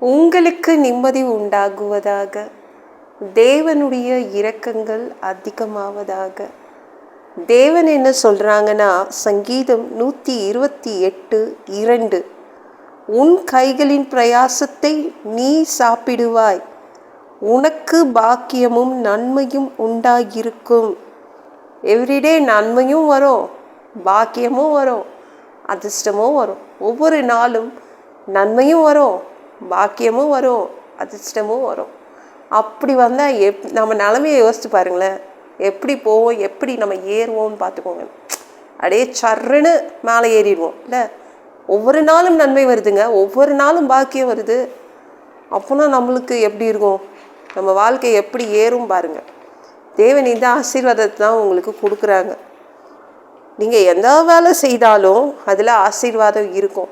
உங்களுக்கு நிம்மதி உண்டாகுவதாக. தேவனுடைய இரக்கங்கள் அதிகமாவதாக. தேவன் என்ன சொல்கிறாங்கன்னா சங்கீதம் நூற்றி இருபத்தி எட்டு இரண்டு. உன் கைகளின் பிரயாசத்தை நீ சாப்பிடுவாய். உனக்கு பாக்கியமும் நன்மையும் உண்டாகிருக்கும் எவ்ரிடே நன்மையும் வரும் பாக்கியமும் வரும் அதிர்ஷ்டமும் வரும். ஒவ்வொரு நாளும் நன்மையும் வரும் பாக்கியமும் வரும் அதிர்ஷ்டமும் வரும். அப்படி வந்தால் எப் நம்ம நிலமையை யோசிச்சு பாருங்களேன். எப்படி போவோம் எப்படி நம்ம ஏறுவோம்னு பார்த்துக்கோங்க. அப்படியே சர்ருன்னு மேலே ஏறிடுவோம். இல்லை ஒவ்வொரு நாளும் நன்மை வருதுங்க. ஒவ்வொரு நாளும் பாக்கியம் வருது. அப்போனா நம்மளுக்கு எப்படி இருக்கும்? நம்ம வாழ்க்கை எப்படி ஏறும் பாருங்க. தேவன் இந்த ஆசீர்வாதத்தை தான் உங்களுக்கு கொடுக்குறாங்க. நீங்கள் எந்த வேலை செய்தாலும் அதில் ஆசீர்வாதம் இருக்கும்.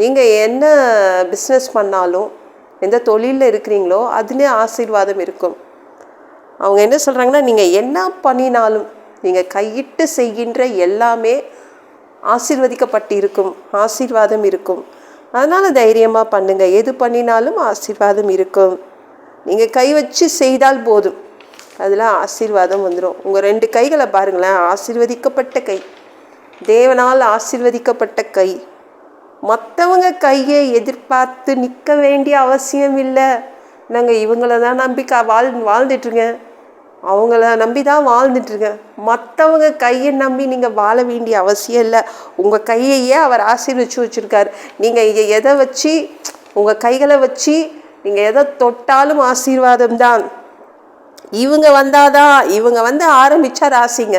நீங்கள் என்ன பிஸ்னஸ் பண்ணாலும் எந்த தொழிலில் இருக்கிறீங்களோ அதுலேயே ஆசீர்வாதம் இருக்கும். அவங்க என்ன சொல்கிறாங்கன்னா நீங்கள் என்ன பண்ணினாலும் நீங்கள் கையிட்டு செய்கின்ற எல்லாமே ஆசீர்வதிக்கப்பட்டு இருக்கும். ஆசீர்வாதம் இருக்கும். அதனால் தைரியமாக பண்ணுங்கள் எது பண்ணினாலும் ஆசீர்வாதம் இருக்கும். நீங்கள் கை வச்சு செய்தால் போதும். அதில் ஆசீர்வாதம் வந்துடும் உங்கள் ரெண்டு கைகளை பாருங்களேன். ஆசீர்வதிக்கப்பட்ட கை. தேவனால் ஆசீர்வதிக்கப்பட்ட கை. மற்றவங்க கையை எதிர்பார்த்து நிற்க வேண்டிய அவசியம் இல்லை நாங்கள் இவங்கள தான் நம்பி கா வாழ் வாழ்ந்துட்டுருங்க. அவங்கள நம்பி தான் வாழ்ந்துட்டுருங்க. மற்றவங்க கையை நம்பி நீங்கள் வாழ வேண்டிய அவசியம் இல்லை. உங்கள் கையையே அவர் ஆசீர்வச்சு வச்சுருக்கார். நீங்கள் இங்கே எதை வச்சு உங்கள் கைகளை வச்சு நீங்கள் எதை தொட்டாலும் ஆசீர்வாதம் தான். இவங்க வந்தாதான் இவங்க வந்து ஆரம்பித்தா ராசிங்க.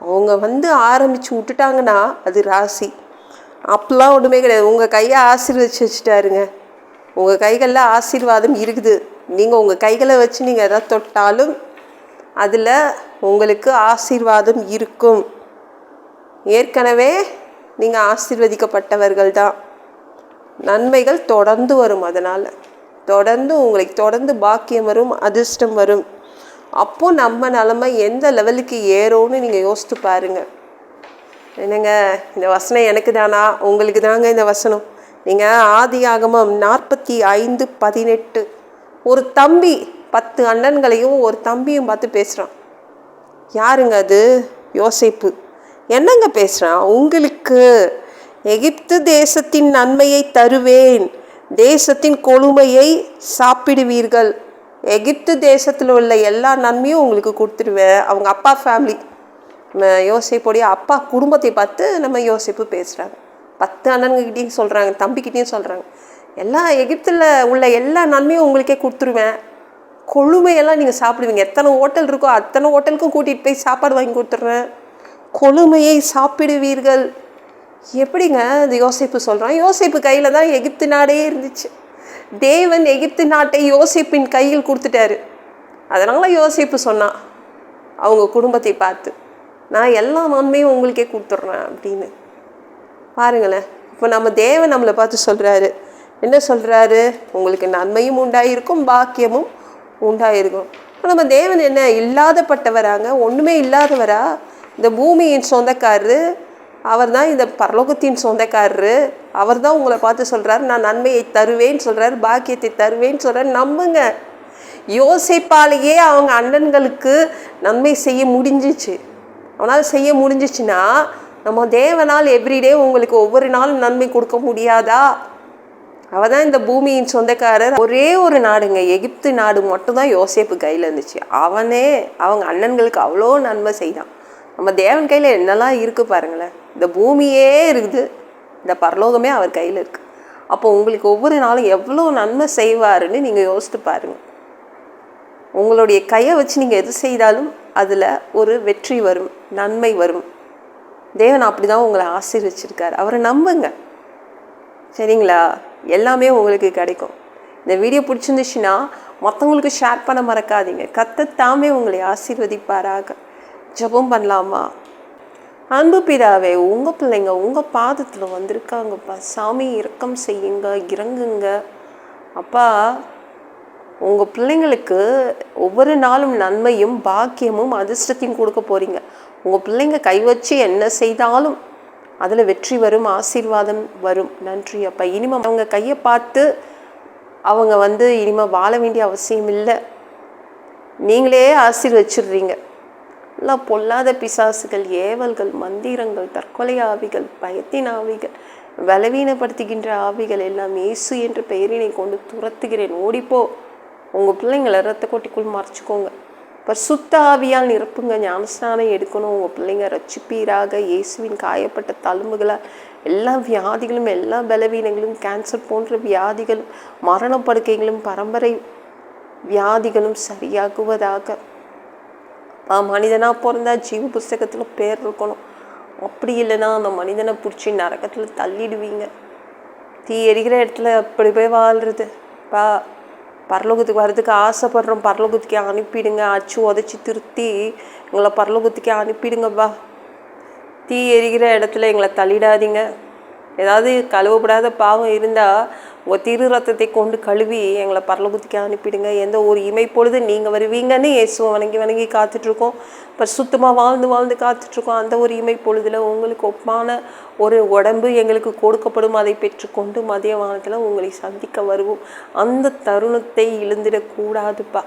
அவங்க வந்து ஆரம்பித்து விட்டுட்டாங்கன்னா அது ராசி. அப்பெல்லாம் ஒன்றுமே கிடையாது. உங்கள் கையை ஆசீர்வச்சு வச்சுட்டாருங்க. உங்கள் கைகளில் ஆசீர்வாதம் இருக்குது. நீங்கள் உங்கள் கைகளை வச்சு நீங்கள் எதை தொட்டாலும் அதில் உங்களுக்கு ஆசீர்வாதம் இருக்கும். ஏற்கனவே நீங்கள் ஆசீர்வதிக்கப்பட்டவர்கள் தான். நன்மைகள் தொடர்ந்து வரும் அதனால். தொடர்ந்து உங்களுக்கு தொடர்ந்து பாக்கியம் வரும் அதிர்ஷ்டம் வரும். அப்போது நம்ம நிலமை எந்த லெவலுக்கு ஏறோன்னு நீங்கள் யோசித்து பாருங்கள் என்னங்க இந்த வசனம் எனக்கு தானா உங்களுக்கு தாங்க இந்த வசனம். நீங்கள் ஆதி ஆகமம் நாற்பத்தி ஐந்து பதினெட்டு. ஒரு தம்பி பத்து அண்ணன்களையும் ஒரு தம்பியும் பார்த்து பேசுகிறான் யாருங்க அது? யோசிப்பு. என்னங்க பேசுகிறான் உங்களுக்கு எகிப்து தேசத்தின் நன்மையை தருவேன். தேசத்தின் கொழுமையை சாப்பிடுவீர்கள். எகிப்து தேசத்தில் உள்ள எல்லா நன்மையும் உங்களுக்கு கொடுத்துருவேன். அவங்க அப்பா ஃபேமிலி யோசிப்போடைய அப்பா குடும்பத்தை பார்த்து நம்ம யோசிப்பு பேசுகிறாங்க பத்து அண்ணன்கிட்டையும் சொல்கிறாங்க தம்பிக்கிட்டேயும் சொல்கிறாங்க எல்லா எகிப்தில் உள்ள எல்லா நன்மையும் உங்களுக்கே கொடுத்துருவேன். கொழுமையெல்லாம் நீங்கள் சாப்பிடுவீங்க. எத்தனை ஹோட்டல் இருக்கோ அத்தனை ஹோட்டலுக்கும் கூட்டிகிட்டு போய் சாப்பாடு வாங்கி கொடுத்துட்றேன். கொழுமையை சாப்பிடுவீர்கள். எப்படிங்க இந்த யோசிப்பு சொல்கிறான் யோசிப்பு கையில் தான் எகிப்து நாடே இருந்துச்சு. தேவன் எகிப்து நாட்டை யோசிப்பின் கையில் கொடுத்துட்டாரு. அதனால் யோசிப்பு சொன்னான். அவங்க குடும்பத்தை பார்த்து. நான் எல்லா நன்மையும் உங்களுக்கே கொடுத்துட்றேன் அப்படின்னு. பாருங்களேன் இப்போ நம்ம தேவன் நம்மளை பார்த்து சொல்கிறாரு என்ன சொல்கிறாரு உங்களுக்கு நன்மையும் உண்டாயிருக்கும் பாக்கியமும் உண்டாயிருக்கும். இப்போ நம்ம தேவன் என்ன இல்லாதப்பட்டவராங்க ஒன்றுமே இல்லாதவரா? இந்த பூமியின் சொந்தக்காரரு அவர் தான் இந்த பரலோகத்தின் சொந்தக்காரரு அவர் தான் உங்களை பார்த்து சொல்கிறாரு நான் நன்மையை தருவேன்னு சொல்கிறாரு பாக்கியத்தை தருவேன்னு சொல்கிறார் நம்புங்க. யோசிப்பாலேயே அவங்க அண்ணன்களுக்கு நன்மை செய்ய முடிஞ்சிச்சு. அவனால் செய்ய முடிஞ்சிச்சுன்னா நம்ம தேவனால் எவ்ரிடே உங்களுக்கு ஒவ்வொரு நாளும் நன்மை கொடுக்க முடியாதா? அவள் தான் இந்த பூமியின் சொந்தக்காரர். ஒரே ஒரு நாடுங்க எகிப்து நாடு மட்டும்தான் யோசேப்பு கையில் இருந்துச்சு. அவனே அவங்க அண்ணன்களுக்கு அவ்வளோ நன்மை செய்தான். நம்ம தேவன் கையில் என்னெல்லாம் இருக்குது பாருங்களேன். இந்த பூமியே இருக்குது. இந்த பரலோகமே அவர் கையில் இருக்குது அப்போ உங்களுக்கு ஒவ்வொரு நாளும் எவ்வளோ நன்மை செய்வாருன்னு நீங்கள் யோசித்து பாருங்கள் உங்களுடைய கையை வச்சு நீங்கள் எது செய்தாலும் அதில் ஒரு வெற்றி வரும். நன்மை வரும். தேவன் அப்படி தான் உங்களை ஆசீர்வச்சிருக்கார். அவரை நம்புங்க. சரிங்களா? எல்லாமே உங்களுக்கு கிடைக்கும். இந்த வீடியோ பிடிச்சிருந்துச்சுன்னா மற்றவங்களுக்கு ஷேர் பண்ண மறக்காதீங்க. கத்தத்தாமே உங்களை ஆசீர்வதிப்பாராக. ஜெபம் பண்ணலாமா? அன்பு பிதாவே உங்கள் பிள்ளைங்க உங்கள் பாதத்தில் வந்திருக்காங்கப்பா. சாமி இரக்கம் செய்யுங்க இறங்குங்க. அப்பா உங்கள் பிள்ளைங்களுக்கு ஒவ்வொரு நாளும் நன்மையும் பாக்கியமும் அதிர்ஷ்டத்தையும் கொடுக்க போகிறீங்க உங்கள் பிள்ளைங்க கை வச்சு என்ன செய்தாலும் அதில் வெற்றி வரும் ஆசீர்வாதம் வரும். நன்றி அப்பா. இனிமே அவங்க கையை பார்த்து அவங்க வந்து இனிமேல் வாழ வேண்டிய அவசியம் இல்லை. நீங்களே ஆசீர்வச்சிடுறீங்க. எல்லாம் பொல்லாத பிசாசுகள் ஏவல்கள் மந்திரங்கள் தற்கொலை ஆவிகள் பயத்தின் ஆவிகள் பலவீனப்படுத்துகின்ற ஆவிகள் எல்லாம் இயேசு என்ற பெயரினை கொண்டு துரத்துகிறேன். ஓடிப்போ. உங்கள் பிள்ளைங்களை ரத்த கொட்டிக்குள் மறைச்சிக்கோங்க. இப்போ சுத்தாவியால் நிரப்புங்க. ஞானஸ்நானம் எடுக்கணும். உங்கள் பிள்ளைங்க ரச்சிப்பீராக இயேசுவின் காயப்பட்ட தழும்புகளை எல்லா வியாதிகளும் எல்லா பலவீனங்களும் கேன்சர் போன்ற வியாதிகளும் மரணப்படுக்கைகளும் பரம்பரை வியாதிகளும் சரியாகுவதாக. மனிதனாக பிறந்தா ஜீவ புஸ்தகத்தில் பேர் இருக்கணும். அப்படி இல்லைன்னா அந்த மனிதனை பிடிச்சி நரகத்தில் தள்ளிடுவீங்க. தீ எரிகிற இடத்துல அப்படி போய் வாழ்கிறது பா பரலோகத்துக்கு வர்றதுக்கு ஆசைப்படுறோம். பரலோகத்துக்கே அனுப்பிடுங்க. அச்சு உதச்சி திருத்தி எங்களை பரலோகத்துக்கே அனுப்பிடுங்கப்பா. தீ எரிகிற இடத்துல எங்களை தள்ளிடாதீங்க. ஏதாவது கழுவப்படாத பாவம் இருந்தால் உங்கள் திரு ரத்தத்தை கொண்டு கழுவி எங்களை பரலகுத்திக்கு அனுப்பிடுங்க. எந்த ஒரு இமை பொழுது நீங்கள் வருவீங்கன்னு இயேசுவை வணங்கி வணங்கி காத்துட்ருக்கோம். இப்போ சுத்தமாக வாழ்ந்து வாழ்ந்து காத்துட்ருக்கோம். அந்த ஒரு இமை பொழுதில் உங்களுக்கு ஒப்பான ஒரு உடம்பு எங்களுக்கு கொடுக்கப்படும். அதை பெற்றுக்கொண்டு மதிய வானத்தில் உங்களை சந்திக்க வருவோம். அந்த தருணத்தை இழந்துடக்கூடாதுப்பா.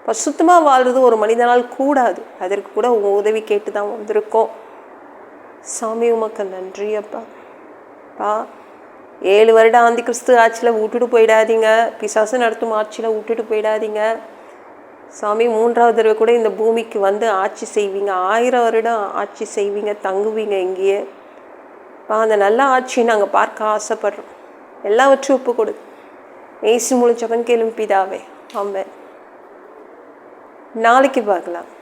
இப்போ சுத்தமாக வாழ்றது ஒரு மனிதனால் கூடாது. அதற்கு கூட உங்கள் உதவி கேட்டு தான் வந்திருக்கோம். சாமி உமக்கு நன்றி அப்பா பா ஏழு வருடம் ஆந்தி கிறிஸ்து ஆட்சியில் விட்டுட்டு போயிடாதீங்க. பிசாசு நடத்தும் ஆட்சியில் விட்டுட்டு போயிடாதீங்க. சாமி மூன்றாவது தடவை கூட இந்த பூமிக்கு வந்து ஆட்சி செய்வீங்க. ஆயிரம் வருடம் ஆட்சி செய்வீங்க தங்குவீங்க இங்கேயே. பா அந்த நல்ல ஆட்சியை நாங்கள் பார்க்க ஆசைப்படுறோம். எல்லாவற்றையும் ஒப்பு கொடு. ஏசு முழிச்சவன் கேளும் பிதாவே. ஆமென். நாளைக்கு பார்க்கலாம்.